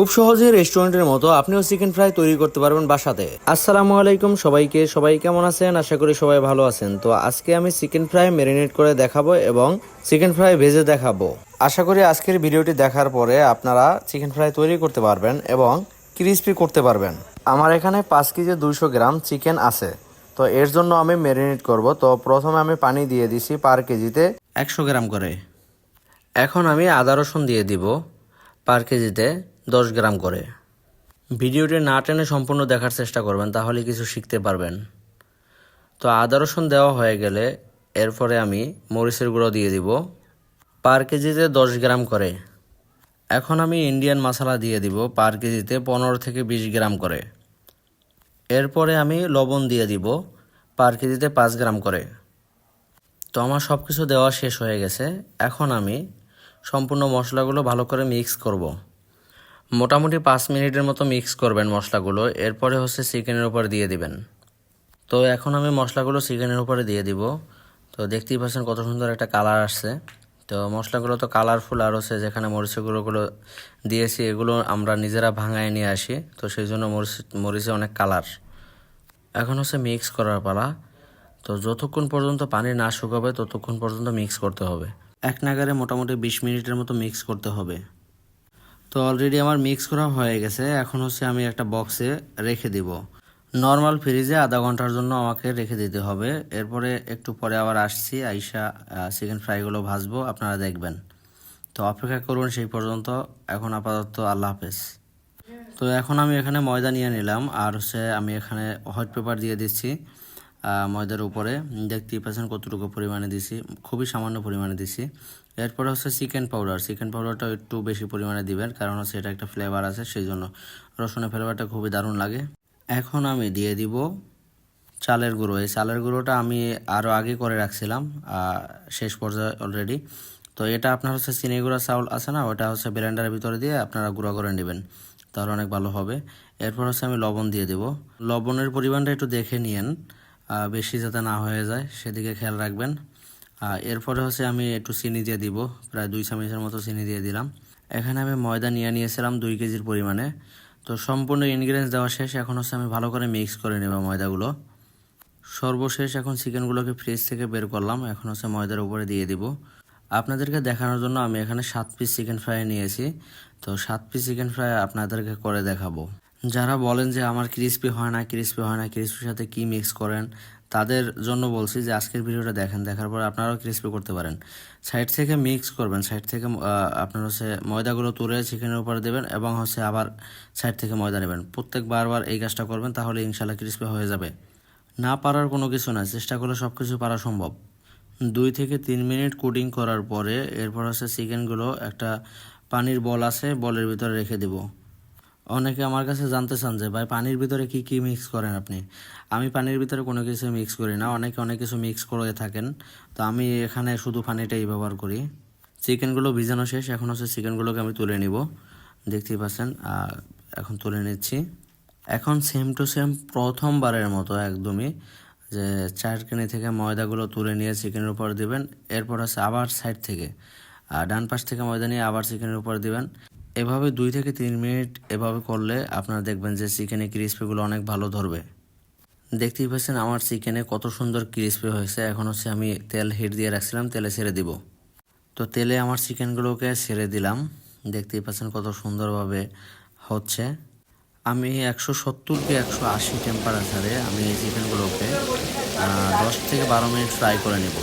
খুব সহজে রেস্টুরেন্টের মতো আপনিও চিকেন ফ্রাই তৈরি করতে পারবেন বাসাতে। আসসালামু আলাইকুম সবাইকে, সবাই কেমন আছেন? আশা করি সবাই ভালো আছেন। তো আজকে আমি চিকেন ফ্রাই ম্যারিনেট করে দেখাবো এবং চিকেন ফ্রাই ভেজে দেখাবো। আশা করি আজকের ভিডিওটি দেখার পরে আপনারা চিকেন ফ্রাই তৈরি করতে পারবেন এবং ক্রিস্পি করতে পারবেন। আমার এখানে পাঁচ কেজি দুইশো গ্রাম চিকেন আছে। তো এর জন্য আমি ম্যারিনেট করব। তো প্রথমে আমি পানি দিয়ে দিছি পার কেজিতে একশো গ্রাম করে। এখন আমি আদা রসুন দিয়ে দিব পার কেজিতে। দশ গ্রাম করে। ভিডিওটি না টেনে সম্পূর্ণ দেখার চেষ্টা করবেন, তাহলে কিছু শিখতে পারবেন। তো আদা রসুন দেওয়া হয়ে গেলে এরপরে আমি মরিচের গুঁড়ো দিয়ে দিব। পার কেজিতে দশ গ্রাম করে। এখন আমি ইন্ডিয়ান মশলা দিয়ে দিব পার কেজিতে পনেরো থেকে বিশ গ্রাম করে। এরপরে আমি লবণ দিয়ে দিব পার কেজিতে পাঁচ গ্রাম করে। তো আমার সব কিছু দেওয়া শেষ হয়ে গেছে। এখন আমি সম্পূর্ণ মশলাগুলো ভালো করে মিক্স করব। মোটামুটি পাঁচ মিনিটের মতো মিক্স করবেন মশলাগুলো, এরপরে হচ্ছে চিকেনের উপর দিয়ে দিবেন। তো এখন আমি মশলাগুলো চিকেনের উপরে দিয়ে দিব। তো দেখতেই পাচ্ছেন কত সুন্দর একটা কালার আসছে। তো মশলাগুলো তো কালারফুল, আর হচ্ছে যেখানে মরিচের গুঁড়োগুলো দিয়েছি, এগুলো আমরা নিজেরা ভাঙায় নিয়ে আসি। তো সেই জন্য মরিচ, মরিচে অনেক কালার। এখন হচ্ছে মিক্স করার পালা। তো যতক্ষণ পর্যন্ত পানি না শুকাবে, ততক্ষণ পর্যন্ত মিক্স করতে হবে। এক নাগারে মোটামুটি বিশ মিনিটের মতো মিক্স করতে হবে। তো অলরেডি আমার মিক্স করা হয়ে গেছে। এখন হচ্ছে আমি একটা বক্সে রেখে দিব। নর্মাল ফ্রিজে আধা ঘণ্টার জন্য আমাকে রেখে দিতে হবে। এরপরে একটু পরে আবার আসছি, আইসা চিকেন ফ্রাইগুলো ভাজবো, আপনারা দেখবেন। তো অপেক্ষা করুন, সেই পর্যন্ত। এখন আপাতত আল্লাহ হাফেজ। তো এখন আমি এখানে ময়দা নিয়ে নিলাম, আর হচ্ছে আমি এখানে হোয়াইট পেপার দিয়ে দিচ্ছি। ময়দার উপরে। দেখতেই পাচ্ছেন কতটুকু পরিমাণে দিছি। খুবই সামান্য পরিমাণে দিছি। এরপরে হচ্ছে চিকেন পাউডার। চিকেন পাউডারটা একটু বেশি পরিমাণে দিবেন, কারণ হচ্ছে এটা একটা ফ্লেভার আছে সেই জন্য রসুনের ফ্লেভারটা খুবই দারুণ লাগে। এখন আমি দিয়ে দিব চালের গুঁড়ো। এই চালের গুঁড়োটা আমি আরও আগে করে রাখছিলাম শেষ পর্যায়ে অলরেডি তো এটা আপনার হচ্ছে চিনি গুঁড়া চাউল আছে না, ওটা হচ্ছে ব্লেন্ডারের ভিতরে দিয়ে আপনারা গুঁড়া করে নেবেন। তাহলে অনেক ভালো হবে। এরপর হচ্ছে আমি লবণ দিয়ে দেব। লবণের পরিমাণটা একটু দেখে নিয়েন। বেশি যাতে না হয়ে যায়, সেদিকে খেয়াল রাখবেন। এরপরে হচ্ছে আমি একটু চিনি দিয়ে দিব, প্রায় দুই চামচের মতো চিনি দিয়ে দিলাম। এখানে আমি ময়দা নিয়ে নিয়েছিলাম দুই কেজির পরিমাণে। তো সম্পূর্ণ ইনগ্রিডিয়েন্টস দেওয়া শেষ, এখন হচ্ছে আমি ভালো করে মিক্স করে নেব ময়দাগুলো। সর্বশেষ এখন চিকেনগুলোকে ফ্রিজ থেকে বের করলাম, এখন হচ্ছে ময়দার উপরে দিয়ে দিব। আপনাদেরকে দেখানোর জন্য আমি এখানে সাত পিস চিকেন ফ্রাই নিয়েছি। তো সাত পিস চিকেন ফ্রাই আপনাদেরকে করে দেখাবো। যারা বলেন যে আমার ক্রিস্পি হয় না ক্রিস্পি হয় না ক্রিস্পির সাথে কি মিক্স করেন, তাদের জন্য বলছি যে আজকের ভিডিওটা দেখেন, দেখার পর আপনারাও ক্রিস্পি করতে পারেন। সাইড থেকে মিক্স করবেন সাইড থেকে আপনার হচ্ছে ময়দাগুলো তুলে চিকেনের উপরে দেবেন এবং হচ্ছে আবার সাইড থেকে ময়দা নেবেন। প্রত্যেক বারবার এই কাজটা করবেন, তাহলে ইনশাল্লাহ ক্রিস্পি হয়ে যাবে। না পারার কোনো কিছু না, চেষ্টা করলে সব কিছু পারা সম্ভব। দুই থেকে তিন মিনিট কুডিং করার পরে এরপর হচ্ছে চিকেনগুলো একটা পানির বল আছে বলের ভিতরে রেখে দেব। অনেকে আমার কাছে জানতে চান যে, ভাই, পানির ভিতরে কি কি মিক্স করেন আপনি? আমি পানির ভিতরে কোনো কিছু মিক্স করি না। অনেকে অনেক কিছু মিক্স করে থাকেন। তো আমি এখানে শুধু পানিটাই ব্যবহার করি। চিকেনগুলো ভিজানো শেষ। এখন হচ্ছে চিকেনগুলোকে আমি তুলে নিব। দেখতেই পাচ্ছেন। এখন তুলে নিচ্ছি। এখন সেম টু সেম প্রথমবারের মতো একদমই যে চাটকানি থেকে ময়দাগুলো তুলে নিয়ে চিকেনের উপর দিবেন। এরপর হচ্ছে আবার সাইড থেকে আর ডান পাশ থেকে ময়দা নিয়ে আবার চিকেনের উপর দিবেন। এভাবে দুই থেকে তিন মিনিট এভাবে করলে আপনারা দেখবেন যে চিকেনে ক্রিস্পিগুলো অনেক ভালো ধরবে। দেখতেই পাচ্ছেন আমার চিকেনে কত সুন্দর ক্রিস্পি হয়েছে। এখন হচ্ছে আমি তেল হিট দিয়ে রাখছিলাম, তেলে ছেড়ে দিব। তো তেলে আমার চিকেনগুলোকে ছেড়ে দিলাম। দেখতেই পাচ্ছেন কত সুন্দরভাবে হচ্ছে। আমি একশো সত্তর কি একশো আশি টেম্পারেচারে আমি এই চিকেনগুলোকে দশ থেকে বারো মিনিট ফ্রাই করে নেব।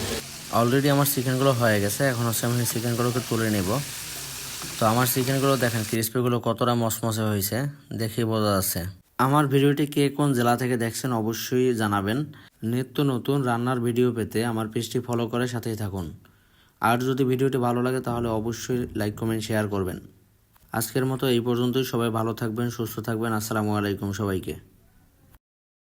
অলরেডি আমার চিকেনগুলো হয়ে গেছে। এখন হচ্ছে আমি চিকেনগুলোকে তুলে নেব। তো আমার চিকেনগুলো দেখেন, ক্রিস্পিগুলো কতটা মসমসে হয়েছে, দেখেই বোঝা যাচ্ছে। আমার ভিডিওটি কে কোন জেলা থেকে দেখছেন অবশ্যই জানাবেন। নিত্য নতুন রান্নার ভিডিও পেতে আমার পেজটি ফলো করে সাথেই থাকুন। আর যদি ভিডিওটি ভালো লাগে তাহলে অবশ্যই লাইক, কমেন্ট, শেয়ার করবেন। আজকের মতো এই পর্যন্তই। সবাই ভালো থাকবেন, সুস্থ থাকবেন। আসসালামু আলাইকুম সবাইকে।